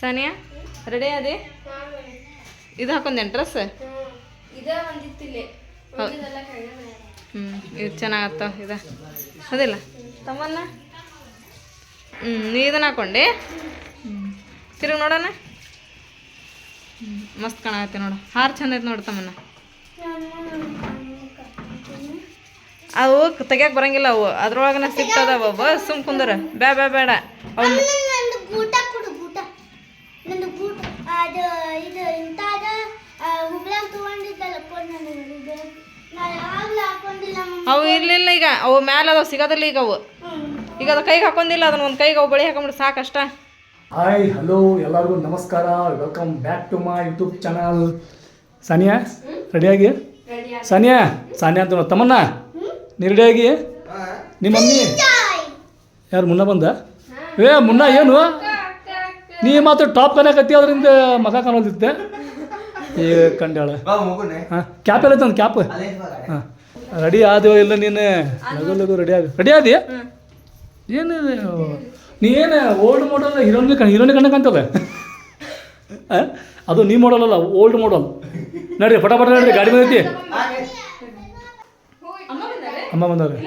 Sania ready ಅದೇ ಇದು ಹಾಕೊಂಡೆ dress ಹ್ಞೂ ಇದು ಚೆನ್ನಾಗತ್ತ ಇದು? ಅದಿಲ್ಲ. ತಮ್ಮನ್ನ ಹ್ಞೂ ನೀ ಇದನ್ನ ಹಾಕೊಂಡೆ? ಹ್ಞೂ ತಿರುಗಿ ನೋಡೋಣ? ಹ್ಞೂ ಮಸ್ತ್ ಕಾಣತ್ತೆ ನೋಡು. ಹಾರು ಚಂದ ಐತೆ ನೋಡು ತಮ್ಮನ್ನ ಅವು ತೆಗಿಯಕ್ಕೆ ಬರಂಗಿಲ್ಲ ಅವು. ಅದ್ರೊಳಗನ ಅವು. ಸುಮ್ ಕುಂದ್ರ. ಬ್ಯಾ ಬ್ಯಾ ಬೇಡ ಅವ್ನು ನಂದು ಕೂಡ ಬೂಟ ಅದು ಇದು ಇಂಥದ ಹುಬ್ಳಾಗ ತಗೊಂಡಿದ್ದಲ್ಲ ಕೊಡು ನನಗೆ ಇದು. ನಾನು ಯಾವಾಗಲೂ ಹಾಕೊಂಡಿಲ್ಲ ಮಮ್ಮಿ. ಅವು ಇರ್ಲಿಲ್ಲ ಈಗ. ಅವು ಮ್ಯಾಲ ಅದಾವ ಸಿಗೋದಿಲ್ಲ ಈಗ ಅವು. ಈಗ ಅದು ಕೈಗೆ ಹಾಕೊಂಡಿಲ್ಲ ಅದನ್ನ ಒಂದು ಕೈಗೆ ಅವು ಬಳಿ ಹಾಕೊಂಡ್ಬಿಟ್ಟು ಸಾಕಷ್ಟ. ಹಾಯ್ ಹಲೋ ಎಲ್ಲರಿಗೂ ನಮಸ್ಕಾರ. Welcome back to my YouTube channel Sania ರೆಡಿಯಾಗಿ ಸಾನಿಯಾ ಸಾನಿಯಾ ಅಂತ ನೋಡು. ತಮ್ಮನ್ನ ನೀ ರೆಡಿಯಾಗಿ ನಿಮ್ಮ ಮಮ್ಮಿ ಯಾರು ಮುನ್ನ ಬಂದ? ಏ ಮುನ್ನ ಏನು? ನೀ ಮಾತ್ರ ಟಾಪ್ ಕನಕತ್ತಿ ಅದರಿಂದ ಮಗ ಕಾಣೋದಿತ್ತೆ ಏ ಕಂಡ್ಯಾಳ. ಹಾಂ ಕ್ಯಾಪ್ ಎಲ್ಲ ತಂದು ಕ್ಯಾಪ್ ಹಾಂ. ರೆಡಿ ಆದೋ ಇಲ್ಲ ನೀನು? ಲಗು ಲಗು ರೆಡಿ ಆಗ ರೆಡಿ ಆದಿ? ಏನು ನೀ ಏನು ಓಲ್ಡ್ ಮಾಡಲ್ ಹೀರೋನಿ ಕಣ್ ಹೀರೋನಿ ಕಣ್ಣಕಂತಲ್ಲ ಅದು ನೀ ಮಾಡಲ್ ಅಲ್ಲ ಓಲ್ಡ್ ಮಾಡಲ್ ನಡ್ರಿ ಫಟಾಫಟ ನಡ್ರಿ ಗಾಡಿ ಬಂದೈತಿ? ಅಮ್ಮ ಬಂದವ್ರಿ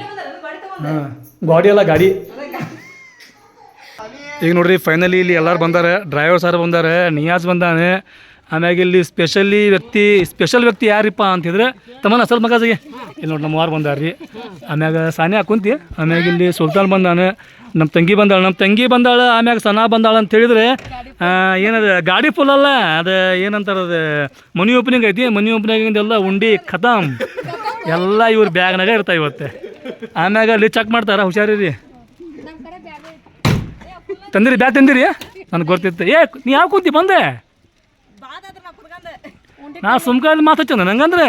ಹಾಂ. ಗಾಡಿ ಅಲ್ಲ ಗಾಡಿ. ಈಗ ನೋಡ್ರಿ ಫೈನಲಿ ಇಲ್ಲಿ ಎಲ್ಲರೂ ಬಂದಾರೆ. ಡ್ರೈವರ್ ಸರ್ ಬಂದಾರೆ, ನಿಯಾಜ್ ಬಂದಾನೆ. ಆಮ್ಯಾಗ ಇಲ್ಲಿ ಸ್ಪೆಷಲಿ ವ್ಯಕ್ತಿ ಸ್ಪೆಷಲ್ ವ್ಯಕ್ತಿ ಯಾರಿಪ್ಪ ಅಂತಿದ್ರೆ ತಮ್ಮನ ಅಸಲ್ ಮಗಾಜಿಗೆ. ಇಲ್ಲಿ ನೋಡಿ ನಮ್ಮ ವಾರು ಬಂದಾರ್ರಿ. ಆಮ್ಯಾಗ ಸಾನಿಯಾ ಕುಂತಿ, ಆಮ್ಯಾಗ ಇಲ್ಲಿ ಸುಲ್ತಾನ್ ಬಂದಾನೆ ನಮ್ಮ ತಂಗಿ ಬಂದಾಳ. ನಮ್ಮ ತಂಗಿ ಬಂದಾಳೆ, ಆಮ್ಯಾಗ ಸನಾ ಬಂದಾಳ ಅಂತ ಹೇಳಿದ್ರೆ ಏನದ, ಗಾಡಿ ಫುಲ್ ಅಲ್ಲ, ಅದು ಏನಂತಾರೆ ಅದು, ಮನಿ ಓಪನಿಂಗ್ ಐತಿ. ಮನಿ ಓಪನಿಂಗ್ ಎಲ್ಲ ಉಂಡಿ ಖತಮ್. ಎಲ್ಲ ಇವ್ರ ಬ್ಯಾಗ್ನಾಗ ಇರ್ತಾವೆ ಇವತ್ತೆ. ಆಮ್ಯಾಗ ಅಲ್ಲಿ ಚೆಕ್ ಮಾಡ್ತಾರ ಹುಷಾರಿ ರೀ ತಂದಿರಿ ಬ್ಯಾಗ್ ತಂದಿರಿ? ನನಗೆ ಗೊತ್ತಿತ್ತು. ಏ ನೀ ಯಾವ ಕೂತಿ? ಬಂದೆ. ನಾ ಸುಮ್ಕಾಲಿ ಮಾತಾಡ್ತೀನಿ ನಂಗಂದ್ರೆ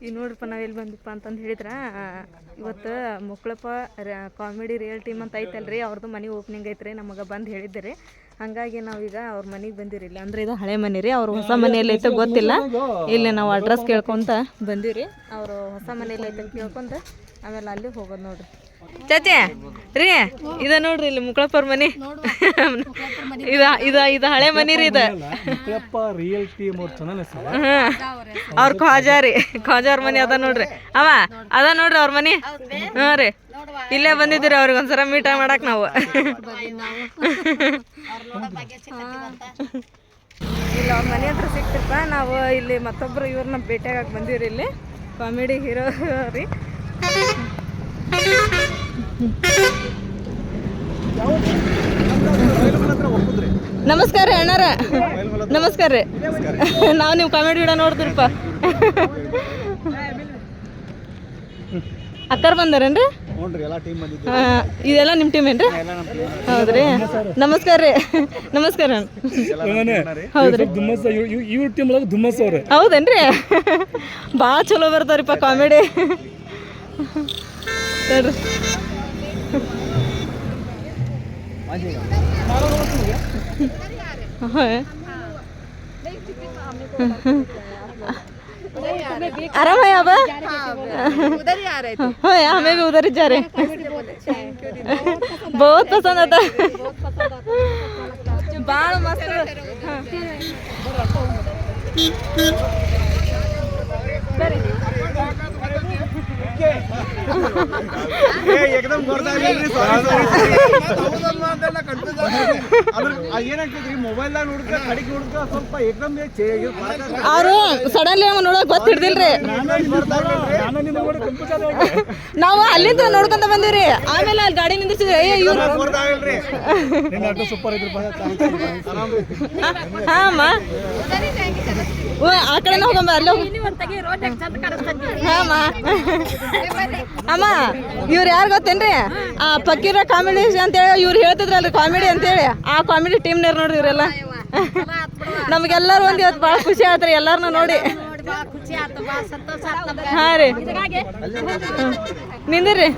ಈಗ ನೋಡ್ರಪ್ಪ ನಾವು ಎಲ್ಲಿ ಬಂದಿಪ್ಪ ಅಂತಂದು ಹೇಳಿದ್ರೆ ಇವತ್ತು ಮುಕ್ಳಪ್ಪ ಕಾಮಿಡಿ ರಿಯಲ್ ಟೀಮ್ ಅಂತ ಐತಲ್ರಿ ಅವ್ರದ್ದು ಮನೆ ಓಪನಿಂಗ್ ಐತ್ರಿ, ನಮಗೆ ಬಂದು ಹೇಳಿದ್ರಿ. ಹಾಗಾಗಿ ನಾವೀಗ ಅವ್ರ ಮನೆಗೆ ಬಂದಿರಿ ಇಲ್ಲ ಅಂದ್ರೆ ಇದು ಹಳೆ ಮನೆ ರೀ, ಅವ್ರ ಹೊಸ ಮನೆಯಲ್ಲಿ ಐತೆ ಗೊತ್ತಿಲ್ಲ. ಇಲ್ಲಿ ನಾವು ಅಡ್ರೆಸ್ ಕೇಳ್ಕೊಂತ ರೀ ಅವರು ಹೊಸ ಮನೆಯಲ್ಲಿ ಐತೆ ಕೇಳ್ಕೊಂತ ಆಮೇಲೆ ಅಲ್ಲಿ ಹೋಗೋದು ನೋಡ್ರಿ. ಚಾಚೆ ರೀ ಇದ ನೋಡ್ರಿ ಇಲ್ಲಿ ಮುಕ್ಳಪ್ಪರ ಮನೆ. ಇದ ಇದ ಇದು ಹಳೆ ಮನಿ ರೀ ಇದು. ರಿಯಲ್ ಟೀಮ್ ಅವ್ರ ಖಾಜಾರಿ ರೀ. ಖ್ವಾಜಾ ಅವ್ರ ಮನೆ ಅದ ನೋಡ್ರಿ. ಅವ ಅದ ನೋಡ್ರಿ ಅವ್ರ ಮನಿ. ಹಾ ರೀ. ಇಲ್ಲೇ ಬಂದಿದ್ದೀರಿ ಅವ್ರಿಗೆ ಒಂದ್ಸಲ ಮೀಟ ಮಾಡಕ್ ನಾವು. ಇಲ್ಲ ಅವ್ರ ಮನೆ ಹತ್ರ ಸಿಕ್ತಿರ್ಪ ನಾವು ಇಲ್ಲಿ ಮತ್ತೊಬ್ರು ಇವ್ರನ್ನ ಭೇಟಿಯಾಗಕ್ಕೆ ಬಂದಿವ್ರಿ ಇಲ್ಲಿ. ಕಾಮಿಡಿ ಹೀರೋ ರೀ. ನಮಸ್ಕಾರ ರೀ ಅಣ್ಣಾರ. ನಮಸ್ಕಾರ ರೀ. ನಾವು ನೀವು ಕಾಮಿಡಿ ವಿಡಿಯೋ ನೋಡ್ತೀರಪ್ಪ. ಅಕ್ಕರ್ ಬಂದಾರೇನ್ರಿ? ಇದೆಲ್ಲ ನಿಮ್ಮ ಟೀಮ್ ಏನ್ರಿ? ಹೌದ್ರಿ. ನಮಸ್ಕಾರ ರೀ. ನಮಸ್ಕಾರ ಹೌದ್ರಿ. ಟೀಮ್ ಒಳಗೆ ಹೌದೇನ್ರಿ? ಭಾಳ ಚಲೋ ಬರ್ತಾರಿಪ್ಪ ಕಾಮಿಡಿ तर आराम है अब उधर ही आ रहे थे हमें भी उधर ही जा रहे बहुत पसंद आता बाल मस्त एकदम ಏನಾಗ್ತದ್ರಿ ಮೊಬೈಲ್ದಾಗ ನೋಡಿದ್ರೆ ಕಡಿಗೆ ನೋಡಿದ್ರೆ ಸ್ವಲ್ಪ ಏಕದಮ್ ಅವರು ಸಡನ್ಲಿ ನಮ್ಗೆ ನೋಡೋಕೆ ಗೊತ್ತು ಹಿಡ್ದಿಲ್ರಿ ನಾವು ಅಲ್ಲಿಂದ ನೋಡ್ಕೊಂತ ಬಂದಿವ್ರಿ ಆಮೇಲೆ ಅಲ್ಲಿ ಗಾಡಿ ನಿಂದಿಸಿದ್ರಿ ಏ ಇವ್ರು ಸೂಪರ್ ಐತ್ರಿ ಹಾ ಅಮ್ಮ ಓ, ಆ ಕಡೆನೇ ಹೋಗಮ್ಮ ಅಲ್ಲಿ ಹೋಗಿ ಹಾ ಅಮ್ಮ ಅಮ್ಮ, ಇವ್ರು ಯಾರು ಗೊತ್ತೇನ್ರಿ? ಆ, ಪಕ್ಕೀರ ಕಾಮಿಡಿ ಅಂತೇಳಿ ಇವ್ರು ಹೇಳ್ತಿದ್ರಲ್ಲ ಕಾಮಿಡಿ ಅಂತೇಳಿ ಆ ಕಾಮಿಡಿ ಟೀಮ್ನವ್ರು ನೋಡ್ರಿ ಇವರೆಲ್ಲ. ನಮಗೆಲ್ಲರೂ ಒಂದು ಇವತ್ತು ಭಾಳ ಖುಷಿ ಆತ್ರಿ ಎಲ್ಲರನ್ನ ನೋಡಿ. ಹಾ ರೀ. ನಿಂದ್ರಿ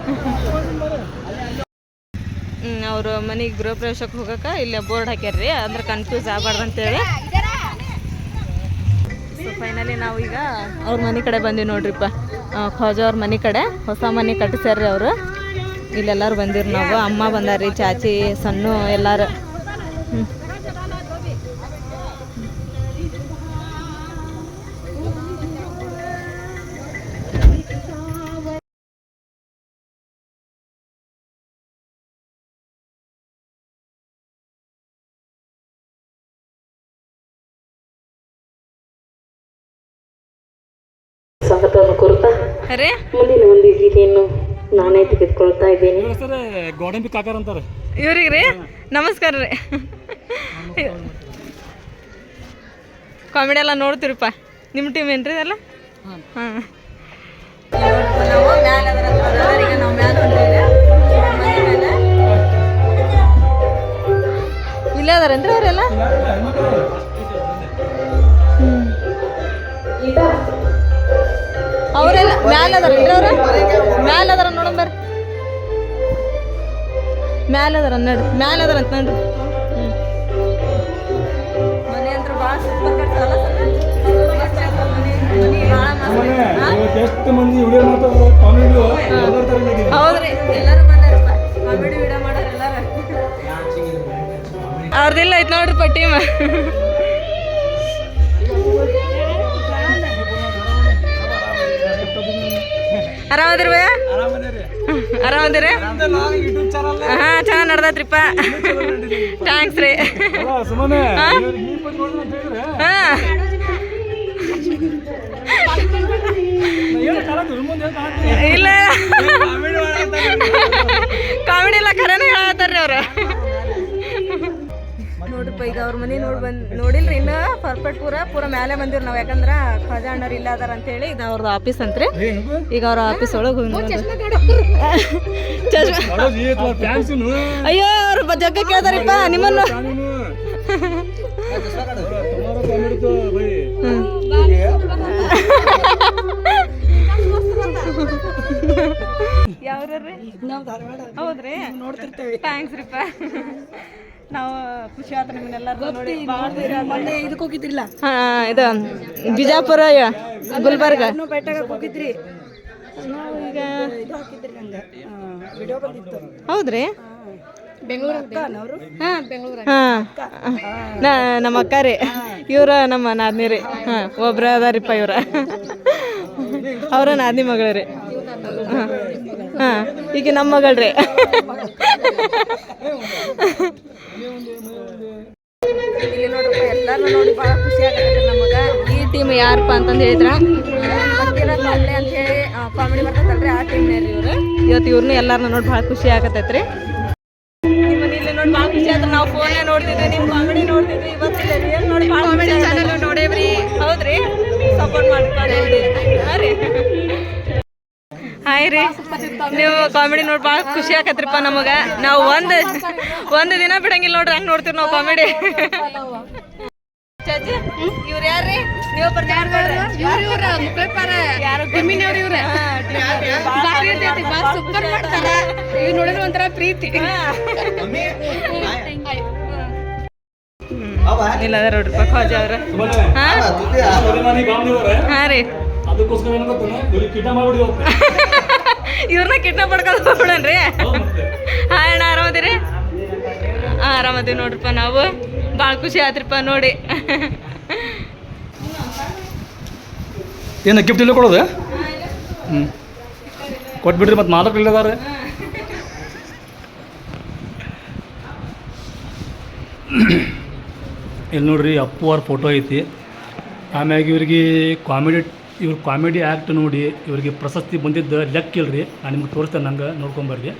ಅವರು ಮನೆಗೆ ಗೃಹ ಪ್ರವೇಶಕ್ಕೆ ಹೋಗಕ್ಕೆ ಇಲ್ಲೇ ಬೋರ್ಡ್ ಹಾಕ್ಯಾರ್ರಿ, ಅಂದ್ರೆ ಕನ್ಫ್ಯೂಸ್ ಆಗಬಾರ್ದು ಅಂತೇಳಿ. ಫೈನಲಿ ನಾವು ಈಗ ಅವ್ರ ಮನೆ ಕಡೆ ಬಂದೀವಿ ನೋಡ್ರಿಪ್ಪ. ಅವ್ರ ಮನೆ ಕಡೆ, ಹೊಸ ಮನೆ ಕಟ್ಟಿಸ್ಯಾರ್ರಿ ಅವರು. ಇಲ್ಲೆಲ್ಲರೂ ಬಂದಿರಿ ನಾವು. ಅಮ್ಮ ಬಂದಾರಿ ಚಾಚಿ, ಸಣ್ಣ ಎಲ್ಲರೂ. ಹ್ಞೂ ಅರೆ? ಮುಂದಿನ ಒಂದು ಗೀತೆಯನ್ನು ನಾನೇ ತೆಗೆದುಕೊಳ್ತಾ ಇದ್ದೇನೆ. ಗೋಡಂಬಿ ಕಾಕರ್ ಅಂತಾರೆ. ಇವ್ರಿಗೆ ರೀ? ನಮಸ್ಕಾರ ರೀ. ಕಾಮಿಡಿ ಎಲ್ಲ ನೋಡ್ತೀರಪ್ಪ. ನಿಮ್ಮ ಟೀಮ್ ಏನ್ರಿ ಇದೆಲ್ಲ? ಹಾಂ. ಇಲ್ಲೇ ಅದಾರೇನ್ರಿ ಅವರೆಲ್ಲ? ಮ್ಯಾಲೆ ಅದಾರ ಅವ್ರ. ಮ್ಯಾಲೆ ಅದಾರ ನೋಡೋಣ ಬರ್ರಿ. ಮ್ಯಾಲ ಅದಾರ ನಡ್ರಿ. ಮ್ಯಾಲ ಅದಾರ ಅಂತ ನೋಡ್ರಿ. ಮನೆ ಅಂದ್ರೆ ಭಾಳ ಸೂಪರ್ ಕಟ್ಟಾವಲ್ಲ ಎಷ್ಟು ಮಂದಿ ವಿಡಿಯೋ ಮಾಡ್ತಾರೆ ಕಾಮಿಡಿ ಹೌದ್ರಿ. ಎಲ್ಲರೂ ಬಂದಾರಪ್ಪ. ಕಾಮಿಡಿ ವಿಡಿಯೋ ಮಾಡೋರು ಎಲ್ಲಾರ ಅವ್ರದಿಲ್ಲ ಐತ್ ನೋಡ್ರಿಪ್ಪ ಟೀಮ್ ಆರಾಮದಿರಿ. ಭಯ ಆರಾಮದಿರಿ? ಹಾ ಚೆನ್ನಾಗಿ ನಡ್ದೈತ್ರಿಪ್ಪ ಥ್ಯಾಂಕ್ಸ್ ರೀ. ಹಾ? ಇಲ್ಲ. ಕಾಮಿಡಿ ಎಲ್ಲ ಖರೇನೆ ಹೇಳತ್ತಾರ್ರಿ ಅವ್ರ. ನೋಡ್ರಿಪ್ಪ ಈಗ ಅವ್ರ ಮನೆ ನೋಡಿ ಬಂದ್ ನೋಡಿಲ್ರಿ ಇನ್ನ ಪರ್ಫೆಕ್ಟ್ ಪೂರ ಪೂರ ಮೇಲೆ ಬಂದಿವ್ರಿ ನಾವ್. ಯಾಕಂದ್ರ ಖಜಾ ಅಣ್ಣವ್ರು ಇಲ್ಲ ಅದಾರ ಅಂತ ಹೇಳಿ ಇದು ಅವ್ರದ್ದು ಆಫೀಸ್ ಅಂತ್ರಿ ಈಗ ಅವ್ರ ಆಫೀಸ್ ಒಳಗೆ ಅಯ್ಯೋ ಅವ್ರ ಜಗ್ಗ ಕೇಳ್ತಾರಿಪ್ಪ ನಿಮ್ಮನ್ನು. ಯಾವ್ರಿ ಹೌದ್ರಿ? ನೋಡ್ತಿರ್ತೇವೆ. ಥ್ಯಾಂಕ್ಸ್ ರೀಪ್ಪ ನಾವು ಖುಷಿ ಆಯ್ತು ನಿಮ್ಮನ್ನೆಲ್ಲರೂ ನೋಡಿ ಮೊನ್ನೆ ಇದಕ್ಕೆ ಹೋಗಿದ್ರಿಲ್ಲ? ಹಾ ಇದು ಬಿಜಾಪುರ ಗುಲ್ಬರ್ಗ. ಹೋಗಿದ್ರಿ? ನಾವು ಈಗ ಹೌದ್ರಿ? ಹಾಂ. ನಾ ನಮ್ಮ ಅಕ್ಕ ರೀ. ಇವ್ರ ನಮ್ಮ ನಾದ್ನಿ ರೀ. ಹಾ ಒಬ್ರ ಅದಾರಿಪ್ಪ ಇವ್ರ. ಅವ್ರ ನಾದ್ನಿ ಮಗಳು ರೀ. ಹಾ ಹಾಂ. ಈಗ ನಮ್ಮ ಮಗಳ್ರಿ ಇಲ್ಲಿ ನೋಡ್ರಪ್ಪ ಎಲ್ಲಾರು ನೋಡಿ ಬಹಳ ಖುಷಿ ಆಗತ್ತೆ ನಮಗ ಈ ಟೀಮ್ ಯಾರಪ್ಪ ಅಂತಂದು ಹೇಳಿದ್ರ ಭಕ್ತಿರ ಕಾಮಿಡಿ ಅಂತ ಹೇಳಿ ಕಾಮಿಡಿ ಬರ್ತೈತಲ್ರಿ ಆ ಟೀಮ್ನೇ ರೀ ಇವ್ರು ಇವತ್ತು ಇವ್ರನ್ನ ಎಲ್ಲಾರನ್ನ ನೋಡಿ ಭಾಳ ಖುಷಿ ಆಗತೈತ್ರಿ ನಿಮ್ಮನ್ನ ಇಲ್ಲಿ ನೋಡಿ ಭಾಳ ಖುಷಿ ಆಯ್ತು ನಾವು ಫೋನೇ ನೋಡ್ತಿದ್ವಿ ನಿಮ್ಮ ಕಾಮಿಡಿ ನೋಡ್ತಿದ್ವಿ ಇವತ್ತು ರಿಯಲ್ ನೋಡಿ ಭಾಳ ಕಾಮಿಡಿ ಚಾನಲ್ ನೋಡೇವ್ರಿ ಹೌದ್ರಿ ಸಪೋರ್ಟ್ ಮಾಡ್ಕೊಂಡು ಹಾಂ ಹಾಯ್ ರೀ. ನೀವು ಕಾಮಿಡಿ ನೋಡಿ ಭಾಳ ಖುಷಿ ಆಕತ್ರಿಪ್ಪ ನಮಗೆ. ನಾವು ಒಂದು ಒಂದು ದಿನ ಬಿಡಂಗಿಲ್ಲ ನೋಡ್ರಿ ಹಂಗೆ ನೋಡ್ತೀವಿ ನಾವು ಕಾಮಿಡಿ ಇವ್ರು ಯಾರ್ರಿ ನೀವು ಪರಿಚಯ ಇವ್ರ ಇವ್ರ ಮುಕ್ಕಳಪ್ಪಾರ ಯಾರು ತಿಮ್ಮಿನವ್ರ ಇವ್ರ. ಬಾರಿ ಇರ್ತೈತಿ ಬಾ ಸೂಪರ್ ಮಾಡ್ತಾರ. ಇವ್ ನೋಡಿದ್ರೆ ಒಂಥರ ಪ್ರೀತಿ. ಇಲ್ಲ ಅದ ನೋಡ್ರಿಪ್ಪ ಖಾಜಾ ಅವ್ರ. ಹಾ? ರೀ. ಅದಕ್ಕೋಸ್ಕರ ಏನು ಗೊತ್ತೇನು? ಇವ್ರಿಗೆ ಕಿಟ ಮಾಡ್ಬಿಡಿ ಹೋಗ್ತಾರೆ ಇವ್ರನ್ನ ಕಿಡ್ನಾಪ್ ಪಡ್ಕೊಂಡು ಹೋಗ್ಬಿಡನ್ರಿ. ಹಾಯ್ ಅಣ್ಣ, ಆರಾಮದಿರಿ? ಹಾಂ, ಆರಾಮದೀವಿ ನೋಡ್ರಪ್ಪ ನಾವು. ಭಾಳ ಖುಷಿ ಆತ್ರಿಪ್ಪ ನೋಡಿ. ಏನು ಗಿಫ್ಟ್ ಇಲ್ಲ ಕೊಡೋದು? ಹ್ಞೂ ಕೊಟ್ಬಿಡ್ರಿ ಮತ್ತು ಮಾಲಕ್ರು ಇಲ್ಲದಾರೆ ಇಲ್ಲಿ ನೋಡ್ರಿ ಅಪ್ಪು ಅವ್ರ ಫೋಟೋ ಐತಿ. ಆಮ್ಯಾಗ ಇವ್ರಿಗೆ ಕಾಮಿಡಿ ಇವ್ರ ಕಾಮಿಡಿ ಆ್ಯಕ್ಟ್ ನೋಡಿ ಇವರಿಗೆ ಪ್ರಶಸ್ತಿ ಬಂದಿದ್ದು ಲೆಕ್ಕ ಇಲ್ರಿ. ನಾನು ನಿಮ್ಗೆ ತೋರಿಸ್ತೇನೆ ನಂಗೆ ನೋಡ್ಕೊಂಬರ್ರಿ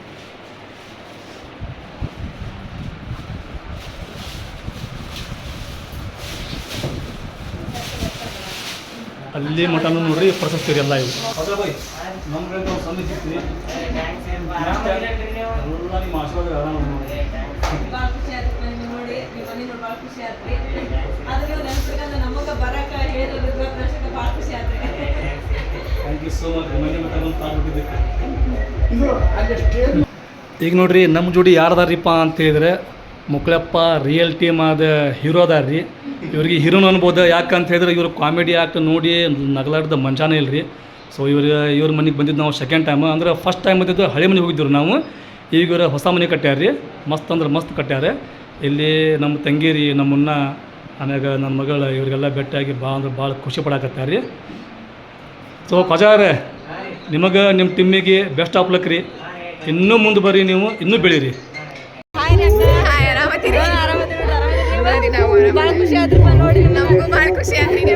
ಅಲ್ಲಿ ಮಟನು ನೋಡ್ರಿ ಪ್ರಶಸ್ತಿ ಎಲ್ಲ ಇವು ಭಾಳ ಖುಷಿ ಆತ್ರಿ. ನಮಗೆ ಬರಕ ಹೇಳಿದ್ರೆ ಪ್ರಶ್ನೆ ಭಾಳ ಖುಷಿ ಆತ್ರಿ. ಥ್ಯಾಂಕ್ ಯು ಸೋ ಮಚ್ ಮನೆ ಈಗ ನೋಡ್ರಿ ನಮ್ಮ ಜೋಡಿ ಯಾರ್ದಾರಿಪ್ಪ ಅಂತ ಹೇಳಿದ್ರೆ ಮುಕ್ಳಪ್ಪ ರಿಯಲ್ ಟೀಮ್ ಆದ ಹೀರೋ ಅದಾರ ರೀ. ಇವ್ರಿಗೆ ಹೀರೋನ ಅನ್ಬೋದು. ಯಾಕಂತ ಹೇಳಿದ್ರೆ ಇವರು ಕಾಮಿಡಿ ಆ್ಯಕ್ಟ್ ನೋಡಿ ನಗಲಾಡ್ದ ಮನುಷ್ಯನೇ ಇಲ್ಲ ರೀ ಸೊ ಇವ್ರಿಗೆ ಇವ್ರ ಮನೆಗೆ ಬಂದಿದ್ದು ನಾವು ಸೆಕೆಂಡ್ ಟೈಮ್ ಅಂದ್ರೆ ಫಸ್ಟ್ ಟೈಮ್ ಬಂದಿದ್ದು ಹಳೆ ಮನೆಗೆ ಹೋಗಿದ್ರು ನಾವು. ಈಗ ಇವರು ಹೊಸ ಮನೆ ಕಟ್ಟ್ಯಾರ ರೀ. ಮಸ್ತ್ ಅಂದ್ರೆ ಮಸ್ತ್ ಕಟ್ಟ್ಯಾರ. ಇಲ್ಲಿ ನಮ್ಮ ತಂಗಿ ರೀ ನಮ್ಮನ್ನ ಆಮ್ಯಾಗ ನನ್ನ ಮಗಳು ಇವರಿಗೆಲ್ಲ ಭೇಟಿಯಾಗಿ ಭಾಳ ಅಂದ್ರೆ ಭಾಳ ಖುಷಿ ಪಡಾಕತ್ತಾರ ರೀ. ಸೊ ಕೊಜಾರೆ ನಿಮಗೆ ನಿಮ್ಮ ಟಿಮ್ಮಿಗೆ ಬೆಸ್ಟ್ ಆಫ್ ಲಕ್ ರೀ. ಇನ್ನೂ ಮುಂದೆ ಬರ್ರಿ ನೀವು ಇನ್ನೂ ಬೆಳೀರಿ. ನಮಗೂ. ಭಾಳ ಖುಷಿ ಆದ್ರೆ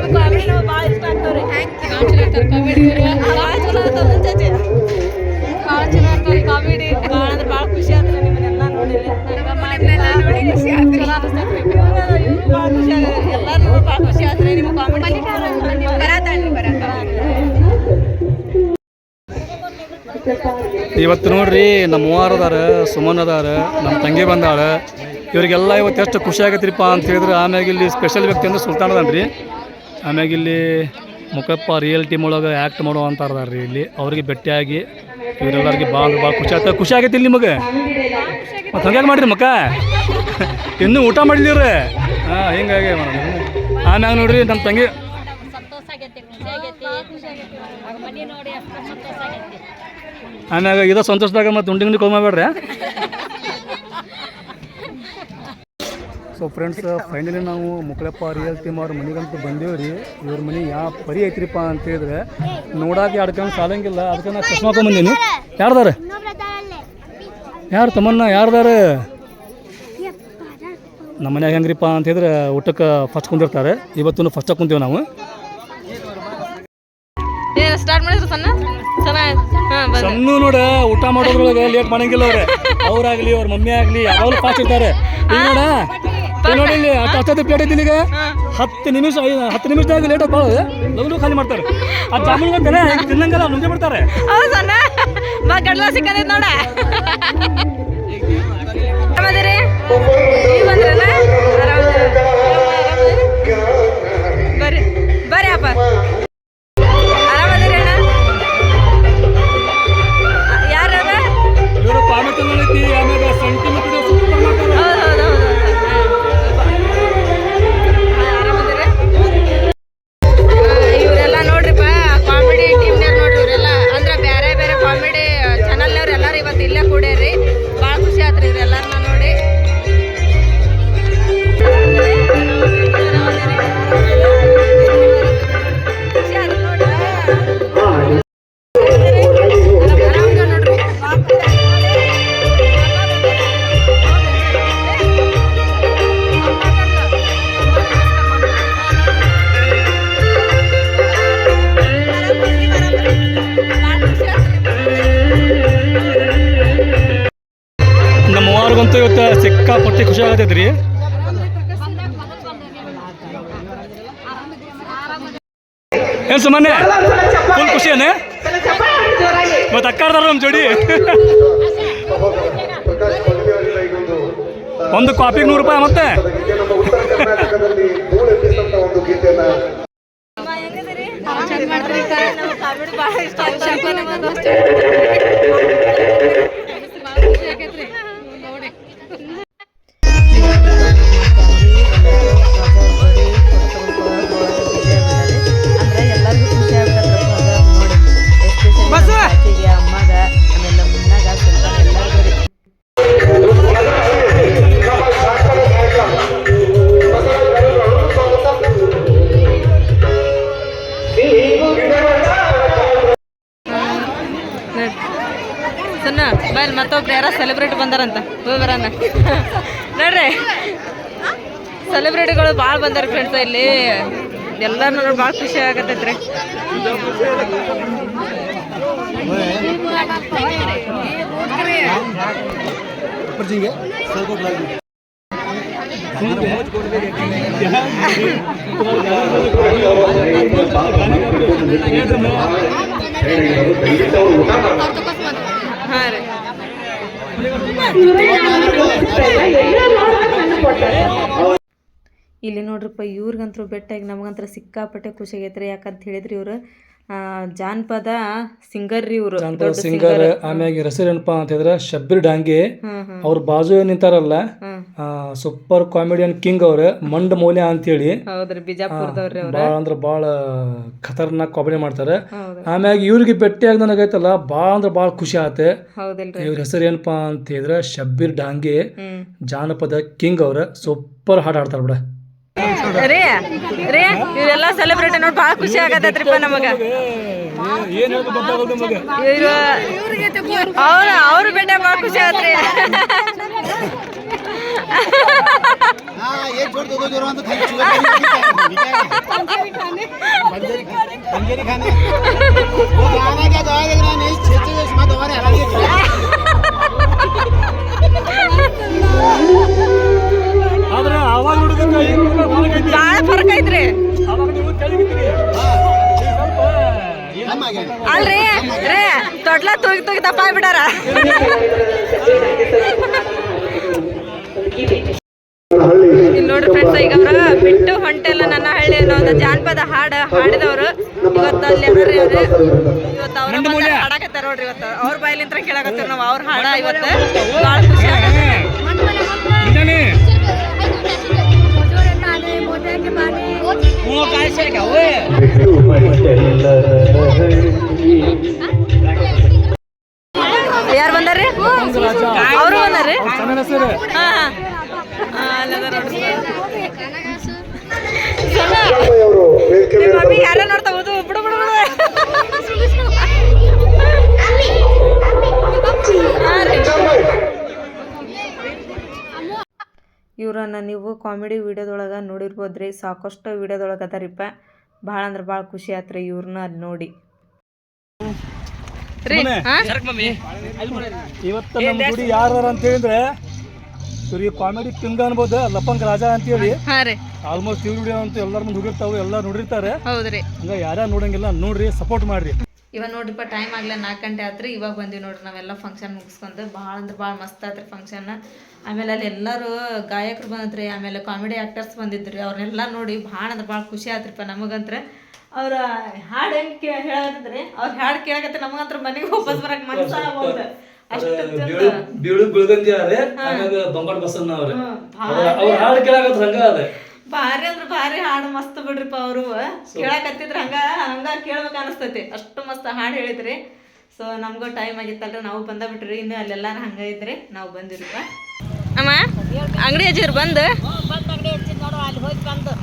ನೀವು ಇವತ್ತು ನೋಡ್ರಿ ನಮ್ಮ ಮೂವರು ಅದಾರ ಸುಮನ್ ಅದಾರ, ನಮ್ಮ ತಂಗಿ ಬಂದಾಳ. ಇವರಿಗೆಲ್ಲ ಇವತ್ತು ಎಷ್ಟು ಖುಷಿ ಆಗತ್ರಿಪ್ಪ ಅಂತ ಹೇಳಿದ್ರೆ ಆಮ್ಯಾಗ ಇಲ್ಲಿ ಸ್ಪೆಷಲ್ ವ್ಯಕ್ತಿ ಅಂದ್ರೆ ಸುಲ್ತಾನ ಅದಾನ ರೀ. ಆಮ್ಯಾಗ ಇಲ್ಲಿ ಮುಖಪ್ಪ ರಿಯಲ್ ಟೀಮ್ ಒಳಗೆ ಆ್ಯಕ್ಟ್ ಮಾಡೋ ಅಂತ ಅದಾರ ರೀ ಇಲ್ಲಿ. ಅವ್ರಿಗೆ ಭೇಟಿಯಾಗಿ ಇವರೆಲ್ಲರಿಗೆ ಭಾಳ ಭಾಳ ಖುಷಿ ಆಗ್ತದೆ ಖುಷಿ ಆಗೈತಿ ಇಲ್ಲಿ ನಿಮಗೆ? ಮತ್ತು ಹಂಗಾಗಿ ಮಾಡಿರಿ ಮಕ್ಕ? ಇನ್ನೂ ಊಟ ಮಾಡಿದಿರ ಹಾಂ, ಹಿಂಗಾಗಿ ಆಮ್ಯಾಗ ನೋಡಿರಿ ನಮ್ಮ ತಂಗಿ ಆಮ್ಯಾಗ ಇದ ಸಂತೋಷದಾಗ ಮತ್ತು ಉಂಡಿ ಉಂಡಿ ಸೊ ಫ್ರೆಂಡ್ಸ್ ಫೈನಲಿ ನಾವು ಮುಕ್ಳಪ್ಪ ರಿಯಲ್ ಟೀಮ್ ಅವ್ರ ಮನೆಗಂತೂ ಬಂದೇವು ರೀ ಇವ್ರ ಮನೆ ಯಾವ ಪರಿ ಐತ್ರಿಪ್ಪ ಅಂತ ಹೇಳಿದ್ರೆ ನೋಡಾಕ ಎರಡು ಸಾಲಂಗಿಲ್ಲ. ಅದಕ್ಕೆ ನಾ ಚಶ್ಮಾ ಬಂದೀನಿ. ಯಾರ್ದಾರ? ಯಾರು ತಮ್ಮನ್ನ ಯಾರ್ದಾರ? ನಮ್ಮ ಮನ್ಯಾಗ ಹೆಂಗ್ರಿಪ್ಪ ಅಂತ ಹೇಳಿದ್ರೆ ಊಟಕ್ಕೆ ಫಸ್ಟ್ ಕುಂದಿರ್ತಾರೆ. ಇವತ್ತು ಫಸ್ಟಾಗಿ ಕುಂತೀವಿ ನಾವು. ಏನು ಸ್ಟಾರ್ಟ್ ಮಾಡಿದ್ರು ಸಣ್ಣ? ಚೆನ್ನಾಗಿ ಹಾಂ ಬಂದೆ. ಸಣ್ಣ ನೋಡ ಊಟ ಮಾಡೋದ್ರೊಳಗೆ ಲೇಟ್ ಮಾಡಂಗಿಲ್ಲ ಅವ್ರೆ. ಅವ್ರಾಗ್ಲಿ ಅವ್ರ ಮಮ್ಮಿ ಆಗ್ಲಿ ಯಾವಾಗಲೂ ಪಾಸ್ ಇರ್ತಾರೆ. ಈಗ ನೋಡ ಈಗ ನೋಡಿ ಇಲ್ಲಿ ಅಷ್ಟು ಅಷ್ಟೊತ್ತು ಪ್ಲೇಟ್ ಐತಿ ಈಗ. ಹತ್ತು ನಿಮಿಷ ಐದು ಹತ್ತು ನಿಮಿಷದಾಗ ಲೇಟ್ ಭಾಳ ಲಗು ಖಾಲಿ ಮಾಡ್ತಾರೆ. ಆ ಜಾಮೂನ್ ಬಂತಾನೆ ತಿನ್ನಂಗಲ್ಲ ನುಂಗೆ ಬಿಡ್ತಾರೆ. ಹೌದು ಸಣ್ಣ. ಬಾ ಗಡ್ಲ ಸಿಕ್ಕದೈತೆ ನೋಡ. ಏನು ಸುಮ್ಮನೆ? ಫುಲ್ ಖುಷಿಯೇನೆ ಮತ್ತೆ ಅಕ್ಕಾರ್ದಾರ ನಮ್ಮ ಜೋಡಿ? ಒಂದು ಕಾಪಿಗೆ ನೂರು ರೂಪಾಯಿ ಮತ್ತೆ? ಭಾಳ ಇಷ್ಟ. ಬೈಲ್ ಮತ್ತೊಬ್ರು ಯಾರ ಸೆಲೆಬ್ರಿಟಿ ಬಂದಾರಂತ. ಹೋಗಿ ಬರೋಣ. ನೋಡ್ರಿ. ಸೆಲೆಬ್ರಿಟಿಗಳು ಭಾಳ ಬಂದಾರ ಫ್ರೆಂಡ್ಸ್ ಇಲ್ಲಿ. ಎಲ್ಲರೂ ನೋಡಿ ಭಾಳ ಖುಷಿ ಆಗತ್ತೈತ್ರಿ. ಹಾಂ ರೀ. ಇಲ್ಲಿ ನೋಡ್ರಪ್ಪ ಇವ್ರಿಗಂತೂ ಬೆಟ್ಟಾಗಿ ನಮಗಂತ್ರ ಸಿಕ್ಕಾಪಟ್ಟೆ ಖುಷಿ ಆಗೈತ್ರಿ ಯಾಕಂತ ಹೇಳಿದ್ರಿ ಇವರು ಜಾನಪದ ಸಿಂಗರ್ ರೀ ಇವರು ಜಾನಪದ ಸಿಂಗರ್ ಆಮ್ಯಾಗ ಹೆಸರು ಏನಪ್ಪ ಅಂತ ಹೇಳಿದ್ರೆ ಶಬ್ಬೀರ್ ಡಾಂಗೆ. ಅವ್ರ ಬಾಜು ಏನ್ ನಿಂತಾರಲ್ಲ ಸೂಪರ್ ಕಾಮಿಡಿಯನ್ ಕಿಂಗ್ ಅವ್ರ ಮಂಡ್ ಮೌಲ್ಯ ಅಂತೇಳಿ. ಹೇಳಿ ಬಿಜಾಪುರದವ್ರಿ ಅಂದ್ರ ಭಾಳ ಅಂದ್ರೆ ಭಾಳ ಖತರ್ನಾಕ್ ಕಾಮಿಡಿ ಮಾಡ್ತಾರೆ. ಆಮ್ಯಾಗ ಇವ್ರಿಗೆ ಭೇಟಿಯಾಗಿ ನನಗೈತಲ್ಲ ಭಾಳ ಅಂದ್ರೆ ಭಾಳ ಖುಷಿ ಆತ ಇವ್ರ ಹೆಸರು ಏನಪ್ಪಾ ಅಂತ ಹೇಳಿದ್ರೆ ಶಬ್ಬೀರ್ ಡಾಂಗೆ ಜಾನಪದ ಕಿಂಗ್ ಅವ್ರ ಸೂಪರ್ ಹಾಡು ಹಾಡ್ತಾರ ಬಿಡ. ರೀ ರೀ ಇವೆಲ್ಲ ಸೆಲೆಬ್ರಿಟಿ ನೋಡಿ ಭಾಳ ಖುಷಿ ಆಗತ್ತೈತ್ರಿಪ್ಪ ನಮಗ. ಏನ್ ಹೇಳ್ಬೇಕು ನಿಮಗೆ ಇವ್ರು ಅವ್ರ ಅವ್ರ ಬೇಟೆ ಭಾಳ ಖುಷಿ ಆತ್ರಿ ಅಲ್ರಿ ರೇ ತೊಟ್ಲ ತೂಗಿ ತೂಗಿ ಇಲ್ಲಿ ನೋಡಿ ಫ್ರೆಂಡ್ಸ್ ಈಗ ಅವ್ರ ಬಿಟ್ಟು ಹೊಂಟೆಲ್ಲ ನನ್ನ ಹಳ್ಳಿ ಅನ್ನೋ ಒಂದು ಜಾನಪದ ಹಾಡು ಹಾಡಿದವರು. ಇವತ್ತು ಅಲ್ಲಿ ಅದಾರ್ರಿ ಅವ್ರು ಇವತ್ತು ಅವ್ರ ಹಾಡಾಕತ್ತಾರ ಹಾಡಕತ್ತಾರ ನೋಡ್ರಿ ಇವತ್ತು. ಅವ್ರ ಬಾಯಿಲಿಂತ್ರ ಕೇಳಕತ್ತಾರ ನಾವು. ಅವ್ರ ಹಾಡ ಇವತ್ತು ಭಾಳ ಖುಷಿ ಆಗತ್ತೆ. ನಿಜಾನೇ? ಯಾರು ಬಂದಾರ್ರಿ? ಅವರು ಬಂದಾರ್ರಿ? ಯಾರ ನೋಡ್ತಾ ಹೋದು ಬಿಡು ಬಿಡು ಬಿಡು ಹಾ ರೀ. ಇವ್ರನ್ನ ನೀವು ಕಾಮಿಡಿ ವೀಡಿಯೋದೊಳಗೆ ನೋಡಿರ್ಬೋದು ರೀ ಸಾಕಷ್ಟು ವೀಡಿಯೋದೊಳಗೆ ಅದಾರಿಪ್ಪ ಭಾಳ ಅಂದ್ರೆ ಭಾಳ ಖುಷಿ ಆತ್ರಿ ಇವ್ರನ್ನ ಅದು ನೋಡಿ? ಇವತ್ತು ನಮ್ಮ ಗುಡಿ ಯಾರು ಅಂತ ಹೇಳಿದ್ರೆ ಇವ್ರಿಗೆ ಕಾಮಿಡಿ ಕಿಂಗ್ ಅನ್ಬೋದು ಲಪಂಗ್ ರಾಜ ಅಂತ ಹೇಳಿ ಆಲ್ಮೋಸ್ಟ್ ಇವ್ರ ವಿಡಿಯೋ ಅಂತ ಎಲ್ಲರ ಮುಂದೆ ಹೋಗಿರ್ತಾವೆ ಎಲ್ಲ ನೋಡಿರ್ತಾರೆ. ಹೌದ್ರಿ ಹಂಗ ಯಾರ್ಯಾರು ನೋಡಂಗಿಲ್ಲ ನೋಡ್ರಿ ಸಪೋರ್ಟ್ ಮಾಡ್ರಿ. ಇವಾಗ ನೋಡ್ರಿಪ್ಪ ಟೈಮ್ ಆಗ್ಲಿಲ್ಲ ನಾಲ್ಕು ಗಂಟೆ ಆತ್ರಿ. ಇವಾಗ ಬಂದಿವಿ ನೋಡ್ರಿ ನಾವೆಲ್ಲ ಫಂಕ್ಷನ್ ಮುಗಿಸ್ಕೊಂಡು. ಭಾಳ ಅಂದ್ರೆ ಭಾಳ ಮಸ್ತ್ ಆತ್ರಿ ಫಂಕ್ಷನ್ ಆಮೇಲೆ ಅಲ್ಲಿ ಎಲ್ಲರೂ ಗಾಯಕರು ಬಂದ್ರಿ ಆಮೇಲೆ ಕಾಮಿಡಿ ಆ್ಯಕ್ಟರ್ಸ್ ಬಂದಿದ್ರಿ ಅವ್ರನ್ನೆಲ್ಲ ನೋಡಿ ಭಾಳ ಅಂದ್ರೆ ಭಾಳ ಖುಷಿ ಆತ್ರಿಪ್ಪ ನಮಗಂತ್ರ. ಅವ್ರ ಹಾಡು ಹೆಂಗೆ ಕೇ ಹೇಳಕತ್ತಿದ್ರಿ? ಅವ್ರ ಹಾಡು ಕೇಳಕತ್ತೆ ನಮಗಂತ್ರ ಮನೆಗೆ ವಾಪಸ್ ಬರಕ್ ಮನಸ್ಸ ಆಗ್ಬೋದು ಅಷ್ಟು ಚಂದ ಬೀಳು ಬೀಳ್ಗಂಜಿ ಅದೇ ಆಮ್ಯಾಗ ಬಂಗಾಳ ಬಸನ್ನ ಅವ್ರೆ. ಅವ್ರ ಹಾಡು ಕೇಳಾಕತ್ರ ಹಂಗ ಅದೇ ಭಾರಿ ಅಂದ್ರ ಭಾರಿ ಹಾಡು ಮಸ್ತ್ ಬಿಡ್ರಿಪ್ಪ ಅವರು. ಕೇಳಕತ್ತಿದ್ರ ಹಂಗ ಹಂಗ ಕೇಳ್ಬೇಕ ಅನಸ್ತೈತಿ. ಅಷ್ಟು ಮಸ್ತ್ ಹಾಡು ಹೇಳಿದ್ರಿ. ಸೊ ನಮ್ಗೂ ಟೈಮ್ ಆಗಿತ್ತಲ್ರಿ ನಾವು ಬಂದ ಬಿಟ್ರಿ ಇನ್ನು ಅಲ್ಲೆಲ್ಲ ಹಂಗ ಇದ್ರಿ ನಾವು ಬಂದಿರಿಪ್ಪ ಅಮ್ಮ? ಅಂಗಡಿ ಹಚ್ಚಿರ್ ಬಂದು?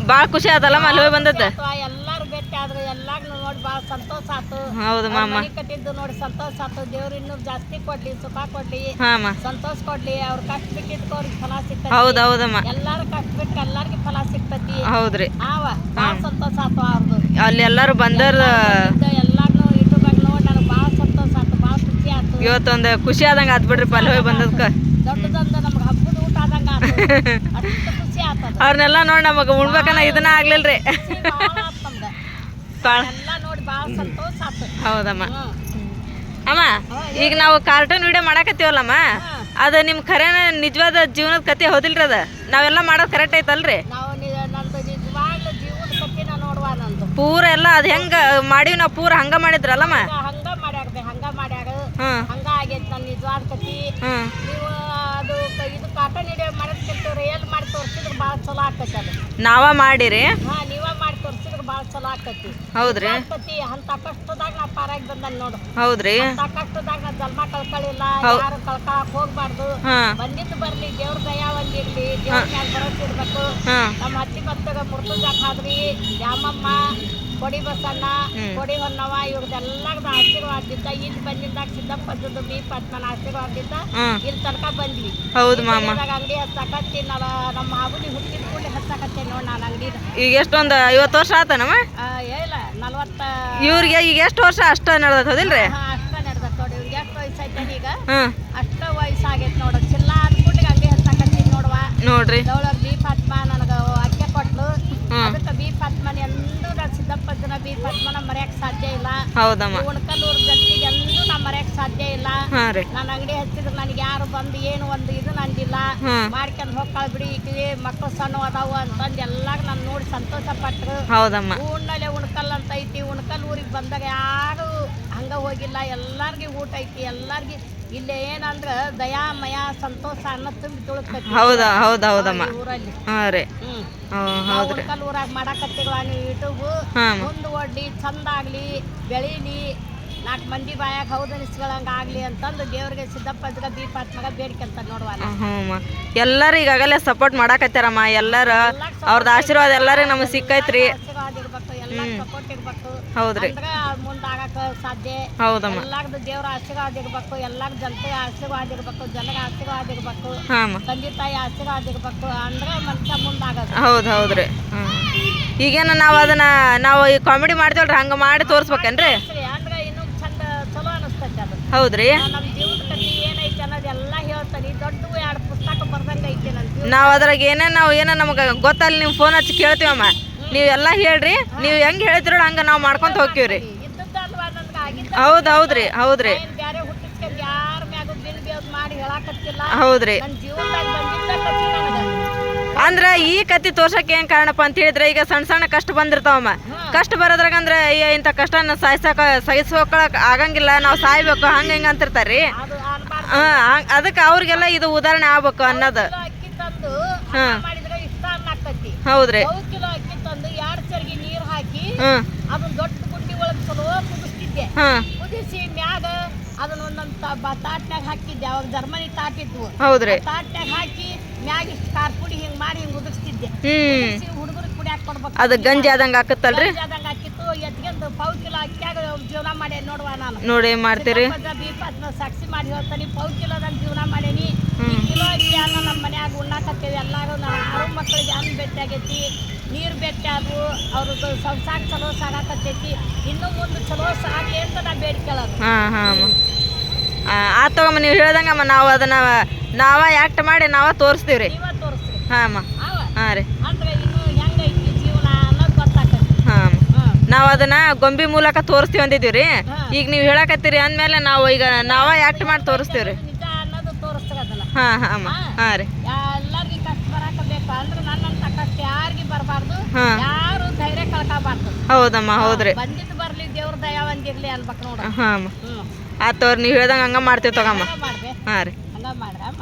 ಭಾಳ ಖುಷಿ ಆತಲ್ಲಮ್ಮ ಅಲ್ಲಿ ಹೋಗಿ ಬಂದತ್ತ ಎಲ್ಲಾರು ಭೇಟಿ ಆದ್ರೆ ಎಲ್ಲಾರ್ನು ನೋಡಿ ಭಾಳ ಸಂತೋಷ ಆತು ಹೌದು ಮಾಮ ಕಟ್ಟಿದ್ದು ನೋಡಿ ಸಂತೋಷ ಆತು. ದೇವ್ರು ಇನ್ನೂ ಜಾಸ್ತಿ ಕೊಡ್ಲಿ ಸುಖ ಕೊಡ್ಲಿ. ಹಾಂ ಸಂತೋಷ ಕೊಡ್ಲಿ. ಅವ್ರ ಕಷ್ಟ ಬಿಟ್ಟಿದ್ಕ ಅವ್ರಿಗೆ ಫಲ ಸಿಗ್ತತಿ. ಹೌದು ಹೌದಮ್ಮ ಎಲ್ಲಾರು ಕಷ್ಟ ಬಿಟ್ಟು ಎಲ್ಲಾರ್ಗೆ ಫಲ ಸಿಗ್ತತಿ. ಹೌದ್ರಿ. ಆವ ಭಾಳ ಸಂತೋಷ ಆತು ಅವ್ರದ್ದು ಅಲ್ಲಿ ಎಲ್ಲರೂ ಬಂದರ್ ಎಲ್ಲಾರ್ನು ಯೂಟ್ಯೂಬಾಗ ನೋಡಿ ನನಗೆ ಭಾಳ ಸಂತೋಷ ಆತು ಭಾಳ ಖುಷಿ ಆತು. ಇವತ್ತೊಂದು ಖುಷಿ ಆದಂಗೆ ಆತ್ ಬಿಡ್ರಿಪ್ಪ ಅಲ್ಲಿ ಹೋಗಿ ಬಂದದ್ಕ. ದೊಡ್ಡದಂದ ನಮ್ಗೆ ಹಬ್ಬದ ಊಟ ಆದಂಗ ಆತು ಅಷ್ಟು ಖುಷಿ ಆತದ ಅವ್ರನ್ನೆಲ್ಲ ನೋಡಿ ನಮಗೆ ಉಣ್ಬೇಕನ್ನ ಇದನ್ನ ಆಗ್ಲಿಲ್ರಿ. ಹೌದಮ್ಮ. ಅಮ್ಮ ಈಗ ನಾವು ಕಾರ್ಟೂನ್ ವಿಡಿಯೋ ಮಾಡಕತ್ತೀವಲ್ಲಮ್ಮ? ಅದು ನಿಮ್ಮ ಖರೇನ ನಿಜವಾದ ಜೀವನದ ಕತೆ ಹೌದಿಲ್ರಿ ಅದ? ನಾವೆಲ್ಲ ಮಾಡೋದು ಕರೆಕ್ಟ್ ಐತಲ್ರಿ? ಪೂರ ಎಲ್ಲ ಅದು ಹೆಂಗ ಮಾಡೀವಿ ನಾವು ಪೂರ ಹಂಗ ಮಾಡಿದ್ರಲ್ಲಮ್ಮ? ಹಂಗ ಮಾಡ್ಯಾಡ್ದೆ ಹಂಗ ಹಂಗ ಆಗೈತೆ ನನ್ನ ನಿಜವಾದ ಕತಿ. ಇದು ಕಾಟನ್ ಹಿಡಿಯೋ ಮಾಡೋದಕ್ಕಿಂತ ರಿಯಲ್ ಮಾಡಿ ತೋರಿಸಿದ್ರೆ ಭಾಳ ಚಲೋ ಆಕತಿ ಅದು. ನಾವ ಮಾಡಿರಿ? ಹಾ ನೀವ ಮಾಡಿ ತೋರಿಸಿದ್ರೆ ಭಾಳ ಚಲೋ ಆಕತಿ. ಹೌದ್ರಿ? ಕತಿ ಅಂತ ಕಷ್ಟದಾಗ ನಾ ಪಾರಾಗಿ ಬಂದನ್ ನೋಡು. ಹೌದ್ರಿ? ಅಂತ ಕಷ್ಟದಾಗ ನಾ ಜನ್ಮ ಕಳ್ಕೊಳ್ಳಿಲ್ಲ ಹೌದ್. ಯಾರು ಕಳ್ಕೊಳಕ್ ಹೋಗ್ಬಾರ್ದು. ಹಾ. ಬಂದಿದ್ದು ಬರ್ಲಿ ದೇವ್ರ ದಯ ಒಂದಿರ್ಲಿ ದೇವ್ರ ಮ್ಯಾಲ ಭರೋಸೆ ಇರ್ಬೇಕು ಹಾ. ನಮ್ಮ ಅತ್ತಿ ಮತ್ತಗ ಮುರ್ತುಜಾಕ್ ಹಾದ್ರಿ ಯಾಮಮ್ಮ ಕೊಡಿ ಬಸಣ್ಣ ಕೊಡಿ ಹೊನ್ನವ ಇವ್ರದ್ದೆಲ್ಲರದ ಆಶೀರ್ವಾದದಿಂದ ಇಲ್ಲಿ ಬಂದಿದ್ದಾಗ ಸಿದ್ದಪ್ಪದ್ದು ಬಿ ಪದ್ಮನ ಆಶೀರ್ವಾದದಿಂದ ಇಲ್ಲಿ ತನಕ ಬಂದ್ವಿ. ಹೌದು ಮಾಮ. ಅಂಗಡಿ ಹಚ್ಚಾಕತ್ತಿ ನಾನು ನಮ್ಮ ಮಾಗುಲಿ ಹುಟ್ಟಿದ ಕೂಡಲೇ ಹಚ್ಚಕತ್ತೆ ನೋಡಿ ನಾನು ಅಂಗಡಿ ಈಗ ಎಷ್ಟೊಂದು ಐವತ್ತು ವರ್ಷ ಆತನಮ್ಮ? ಇಲ್ಲ ನಲ್ವತ್ತ ಇವ್ರಿಗೆ ಈಗ ಎಷ್ಟು ವರ್ಷ ಅಷ್ಟ ನಡೆದತ್ ಹೌದಿಲ್ರಿ? ಅಷ್ಟ ನಡ್ದತ್ ನೋಡಿ ಇವ್ರಿಗೆ ಎಷ್ಟು ವಯಸ್ಸೈತೆ ಈಗ? ಹ್ಮ್. ಅಷ್ಟ ವಯಸ್ಸಾಗೈತೆ ನೋಡು ಚಿಲ್ಲ ಅನ್ಕೊಂಡು ಅಂಗಡಿ ಹಚ್ಚಾಕತ್ತಿ ನೋಡುವ. ನೋಡ್ರಿ ದೌಳಗ್ ಬಿ ಫಾತ್ಮ ನನಗೆ ಅಕ್ಕೆ ಕೊಟ್ಲು ಹ್ಮ್. ಅದಕ್ಕೆ ಬಿ ಫಾತ್ಮನ ಎಂದೂ ನಾನು ಸಿದ್ದಪ್ಪನ ಬಿ ಫಾತ್ಮನ ಸಾಧ್ಯ ಇಲ್ಲ. ಹೌದಮ್ಮ. ಉಣ್ಕಲ್ಲೂರು ಜಟ್ಟಿಗೆ ಎಂದೂ ನಾ ಮರೆಯಕ್ಕೆ ಸಾಧ್ಯ ಇಲ್ಲ. ಹಾ ರೀ. ನಾನು ಅಂಗಡಿ ಹಚ್ಚಿದ್ರೆ ನನಗೆ ಯಾರು ಬಂದು ಏನು ಒಂದು ಇದು ನಂದಿಲ್ಲ. ಮಾಡ್ಕೊಂಡು ಹೋಗ್ತಾಳ ಬಿಡಿ ಈಕಿಗೆ ಮಕ್ಕಳು ಸಣ್ಣ ಅದಾವು ಅಂತಂದು ಎಲ್ಲಾಗ ನಾನು ನೋಡಿ ಸಂತೋಷ ಪಟ್ರು. ಹೌದಮ್ಮ. ಊಣ್ಣಲೆ ಉಣ್ಕಲ್ ಅಂತ ಐತಿ. ಉಣ್ಕಲ್ ಊರಿಗೆ ಬಂದಾಗ ಯಾರು ಹಂಗ ಹೋಗಿಲ್ಲ. ಎಲ್ಲಾರ್ಗಿ ಊಟ ಐತಿ. ಎಲ್ಲಾರ್ಗಿ ಇಲ್ಲಿ ಏನಂದ್ರೆ ದಯಾ ಮಯ ಸಂತೋಷ ಅನ್ನ ತುಂಬಿ ತುಳುಕ್ತೈತಿ. ಹೌದಾ ಹೌದಾ ಹೌದಮ್ಮ. ಊರಲ್ಲಿ. ಹಾಂ ರೀ. ಹೌದ್ರಿ. ಊರಾಗ ಮಾಡಕತ್ತೀವ ನೀವು ಯೂಟ್ಯೂಬ್. ಮುಂದೆ ಓಡ್ಲಿ ಚಂದ ಆಗ್ಲಿ ಬೆಳೀಲಿ ನಾಲ್ಕು ಮಂದಿ ಬಾಯಾಗ ಹೌದು ಅನಿಸ್ಕೊಳಂಗ ಆಗ್ಲಿ ಅಂತಂದು ದೇವ್ರಿಗೆ ಸಿದ್ದಪ್ಪ ದೀಪ ಹಚ್ಚಾಗ ಬೇಡ್ಕೊಂತ ನೋಡುವ ಹ್ಞೂ ಎಲ್ಲರೂ ಈಗಾಗಲೇ ಸಪೋರ್ಟ್ ಮಾಡಾಕತ್ತಾರಮ್ಮ ಎಲ್ಲರೂ ಅವ್ರದ್ದು ಆಶೀರ್ವಾದ ಎಲ್ಲರಿಗೂ ನಮಗೆ ಸಿಕ್ಕೈತ್ರಿ. ಆಶೀರ್ವಾದ ಇರ್ಬೇಕು. ಹೌದ್ರಿ. ಅಂದ್ರೆ ಮುಂದಾಗಕ ಸಾಧ್ಯ. ಹೌದಮ್ಮ. ಎಲ್ಲಾರ್ದು ದೇವ್ರ ಆಶೀರ್ವಾದ ಇರ್ಬೇಕು ಎಲ್ಲಾರ ಜನತೆಗೆ ಆಶೀರ್ವಾದ ಇರ್ಬೇಕು ಜನರ ಆಶೀರ್ವಾದ ಇರ್ಬೇಕು ತಂದೆ ತಾಯಿ ಆಶೀರ್ವಾದ ಇರ್ಬೇಕು ಅಂದ್ರೆ ಮನುಷ್ಯ ಮುಂದಾಗದು ಹೌದು ಹೌದ್ರಿ. ಈಗೇನ ನಾವು ಅದನ್ನ ನಾವು ಈ ಕಾಮಿಡಿ ಮಾಡ್ತೇವಲ್ರಿ ಹಂಗ ಮಾಡಿ ತೋರಿಸ್ಬೇಕೇನ್ರಿ? ಅಂದ್ರೆ ಇನ್ನೂ ಚಂದ ಚಲೋ ಅನಿಸ್ತೈತೆ ಅದು. ಹೌದ್ರಿ. ನಮ್ಮ ಜೀವನದ ಕಥೆ ಏನೈತೆ ಅನ್ನೋದೆಲ್ಲ ಹೇಳ್ತಾನೆ. ದೊಡ್ಡ ಎರಡು ಪುಸ್ತಕ ಬರ್ದಂಗೆ ಐತೆ ಜೀವನ ನಾವು ಅದ್ರಾಗ ಏನೇ ನಾವು ಏನೋ ನಮಗೆ ಗೊತ್ತಲ್ಲ ನೀವು ಫೋನ್ ಹಚ್ಚಿ ಕೇಳ್ತೀವಮ್ಮ. ನೀವು ಎಲ್ಲ ಹೇಳ್ರಿ ನೀವು ಹೆಂಗೆ ಹೇಳ್ತಿರೋ ಹಂಗೆ ನಾವು ಮಾಡ್ಕೊಂತ ಹೋಗ್ತೀವಿ ರೀ ಹೌದು ಹೌದ್ರಿ ಹೌದ್ರಿ. ಹೌದ್ರಿ. ಅಂದ್ರ ಈ ಕತ್ತಿ ತೋರ್ಸಕ್ಕೆ ಏನ್ ಕಾರಣಪ್ಪ ಅಂತ ಹೇಳಿದ್ರೆ ಈಗ ಸಣ್ಣ ಸಣ್ಣ ಕಷ್ಟ ಬಂದಿರ್ತಾವಮ್ಮ ಕಷ್ಟ ಬರೋದ್ರಾಗ ಅಂದ್ರೆ ಇಂಥ ಕಷ್ಟನ ಸಹಿಸಕ ಸಹಿಸ್ಕೊಳಕ್ ಆಗಂಗಿಲ್ಲ ನಾವು ಸಾಯ್ಬೇಕು ಹಂಗ ಹಿಂಗ ಅಂತಿರ್ತಾರ್ರಿ. ಅದಕ್ಕೆ ಅವ್ರಿಗೆಲ್ಲ ಇದು ಉದಾಹರಣೆ ಆಗ್ಬೇಕು ಅನ್ನೋದು. ಕಿಲೋ ಅದನ್ನ ದೊಡ್ಡ ಗುಂಡಿ ಒಳಗೆ ಚಲೋ ಕುದಿಸ್ತಿದ್ದೆ. ಕುದಿಸಿ ಮ್ಯಾಗ ಅದನ್ನ ಒಂದೊಂದು ತಾಟ್ನ್ಯಾಗ ಹಾಕಿದ್ದೆ. ಅವಾಗ ಜರ್ಮನಿ ತಾಟಿದ್ವು ಹೌದ್ರಿ. ತಾಟ್ನ್ಯಾಗ ಹಾಕಿ ಮ್ಯಾಗ ಇಷ್ಟು ಖಾರ ಪುಡಿ ಹಿಂಗ್ ಮಾಡಿ ಹಿಂಗ್ ಉದಿಸ್ತಿದ್ದೆ ಹುಡುಗರಿಗೆ ಕುಡಿಯಾಕ ಕೊಡ್ಬೇಕು ಅದು ಗಂಜಿ ಆದಂಗ ಆಕತ್ತಲ್ರಿ ಆದಂಗ ಹಾಕಿತ್ತು. ಎತ್ಕೊಂಡು ಪಾವ್ ಕಿಲೋ ಅಕ್ಕಿಯಾಗ ಜೀವನ ಮಾಡಿ ನೋಡುವ ನಾನು. ನೋಡಿ ಮಾಡ್ತೀರಿ. ದೀಪತ್ನ ಸಾಕ್ಷಿ ಮಾಡಿ ಹೇಳ್ತಾನೆ ಪಾವ್ ಕಿಲೋದಾಗ ಜೀವನ ಮಾಡೇನಿ ಕಿಲೋ ಅಕ್ಕಿ ಅನ್ನ ನಮ್ಮ ಮನ್ಯಾಗ ಉಣ್ಣಾಕತ್ತೇವೆ ಎಲ್ಲಾರು ನಮ್ಮ ಆರು ಮಕ್ಕಳಿಗೆ ಅನ್ನ ಭೇಟಿಯಾಗೈತಿ ನೀರು ಭೇಟಿ ಆದ್ವು ಅವ್ರದ್ದು ಸಂಸಾರ ಚಲೋ ಸಾಗಾಕತ್ತೈತಿ ಇನ್ನು ಮುಂದೆ ಚಲೋ ಸಾಗಿ ಅಂತ ನಾ ಬೇಡ್ಕೊಳ್ಳೋದು ಹಾ ಹಾಂ ಆ, ತಗೊಮ್ಮ ನೀವು ಹೇಳ್ದಂಗಮ್ಮ ನಾವು ಅದನ್ನ ನಾವ ಆಕ್ಟ್ ಮಾಡಿ ನಾವ ತೋರಿಸ್ತೀವಿ ರೀ ಹಾಂ ಹಾಂ ರೀ. ಹಾ ನಾವು ಅದನ್ನ ಗೊಂಬಿ ಮೂಲಕ ತೋರಿಸ್ತೀವಿ ಅಂದಿದ್ದೀವಿ ಈಗ ನೀವು ಹೇಳಕತ್ತೀರಿ ಅಂದ್ಮೇಲೆ ನಾವು ಈಗ ನಾವ ಆಕ್ಟ್ ಮಾಡಿ ತೋರಿಸ್ತೀವಿ ಅದನ್ನ ಹಾ ಹಾ ಅಮ್ಮ. ಹಾ. ರೀ. ಎಲ್ಲರಿಗೆ ಕಷ್ಟ ಬರಾಕ ಬೇಕು. ಅಂದ್ರೆ ನನ್ನಂತ ಕಷ್ಟ ಯಾರಿಗೂ ಬರಬಾರ್ದು. ಯಾರು ಧೈರ್ಯ ಕಳ್ಕೋಬಾರ್ದು. ಹೌದಮ್ಮ ಹೌದ್ರಿ. ಬಂದಿದ್ದು ಬರ್ಲಿ ದೇವ್ರ ದಯ ಒಂದಿರ್ಲಿ ಅನ್ಬೇಕು ನೋಡ. ಹಾ ಅಮ್ಮ. ಆತವ್ರಿ ನೀವು ಹೇಳ್ದಂಗೆ ಹಂಗ ಮಾಡ್ತೀವಿ ತಗಮ್ಮ ಹಾ ರೀ. ಹಂಗ ಮಾಡ್ರ ಅಮ್ಮ.